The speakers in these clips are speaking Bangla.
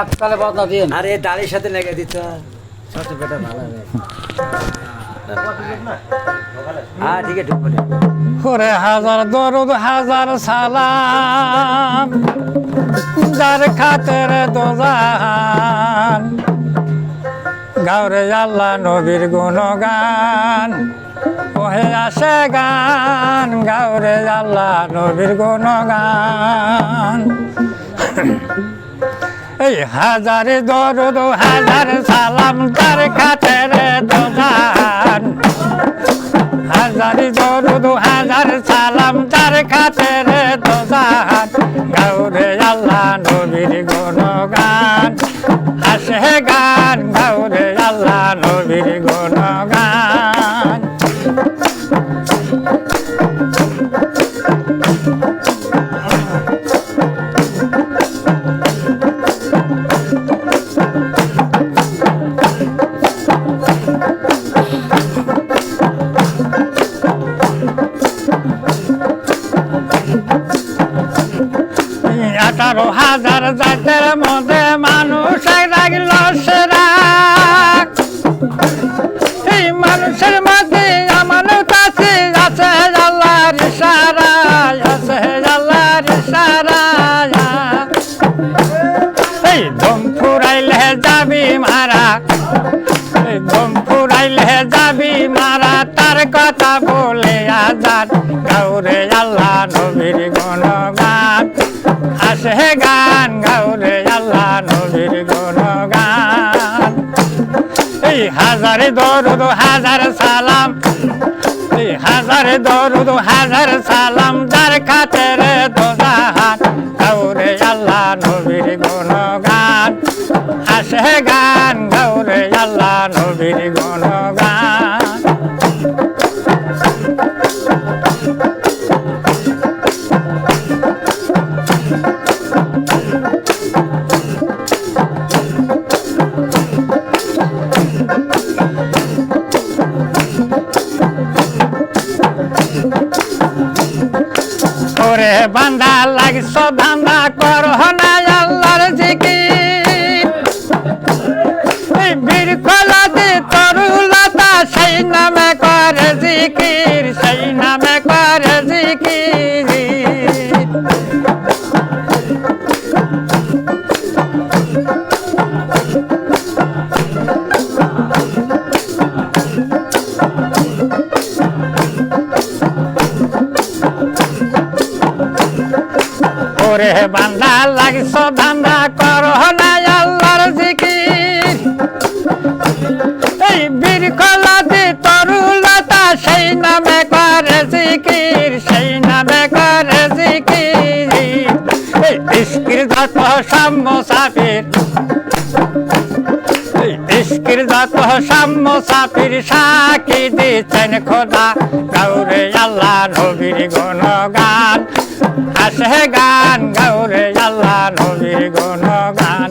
এককালে বদলা দিন আরে ডালের সাথে লেগে দিত। পেটা ভালো হ্যাঁ ঠিক আছে। ওরে হাজার দরুদ, হাজার সালাম, যার খাতের দোজান, গাওরে আল্লাহ নবীর গুণগান। ওহে আসে গান, গাওরে আল্লাহ নবীর গুণগান। এই হাজারে দরুদ, হাজার সালাম তার খাতের দোজান। হাজারি দরুদ, হাজার সালাম তার খাতের দোজান। গাউরে আল্লাহ নবীর গুণগান। আসে গান গাউরে আঠারো হাজার জাতের মধ্যে মানুষ রাখল সেরা এই মানুষের মধ্যে আমার কাছে আছে আল্লাহর ইশারা আছে আল্লাহর ইশারা এই দম ফুরাইলে যাবি মারা, এই দম ফুরাইলে যাবি মারা, তার কথা বলে আজাদ। গাউরে আল্লাহ নবীর গণগান আসে গান গাউরে আল্লাহ নবীর গণগান। এই হাজারে দরুদ, হাজার সালাম। এই হাজারে দরুদ, হাজার সালাম, যার খাতের দোজাহান। গাউরে আল্লাহ নবীর গুণগান। আসে গান গাউরে আল্লাহ নবীর গুণগান। ওরে বান্দা লাগিস ধান্দা কর না আল্লাহর এই বীর কলাতে তরুলতা সেই নামে করে জিকির, সেই নামে ওরে বান্দা লাগছ ধান্দা কর না আল্লাহর জিকির। এই বীর কলাতে তরুলতা, সেই নামে করে জিকির, সেই নামে করে জিকির। এই ইস্কির যত সাম্য সাফির এই ইস্কির যত সাম্য সাফির সাকি দিচ্ছেন খোদা গৌরে আল্লাহ নবীর গুণগান। আসে গান গৌরে আল্লাহ নবীর গুণগান।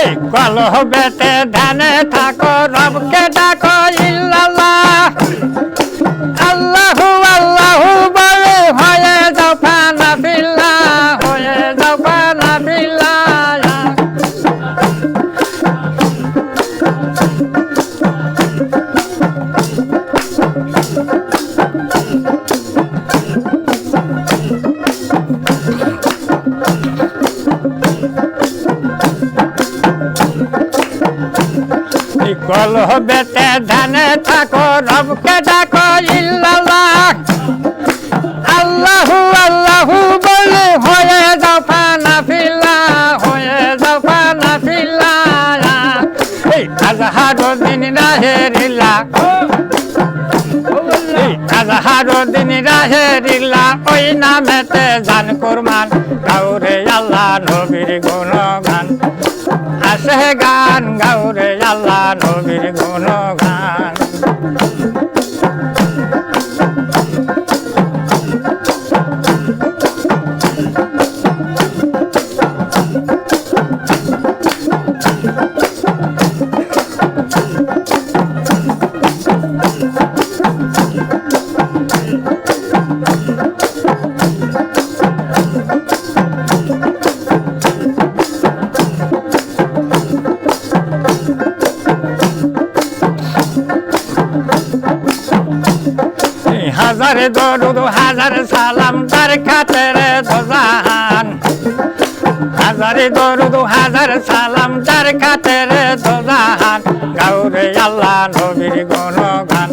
এই কলহ বেতে ধানে থাকো রবকে ডাকো কলহ বেতে ধানে থাকো, রবকে ডাকো, ইল্লাল্লাহ। আল্লাহু আল্লাহু বলে, হয়ে যাও ফানা ফিল্লা হয়ে যাও ফানা ফিল্লা এই আজহারো দিন রাহেরিল্লা এই আজহারো দিন রাহেরিল্লা ওই নামেতে জান কুরমান গাউরে আল্লাহ নবীর গুণগান। আসে গান গাউরে আল্লাহ নবীর গুণ গান Thank you. হাজারে দরুদ হাজার সালাম তার খাতের দোজান হাজারে দরুদ হাজার সালাম তার খাতের দোজান গাউরে আল্লাহ নবীর গুণগান।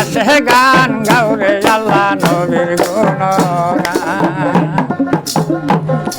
আছে গান গাউরে আল্লাহ নবীর গুণগান।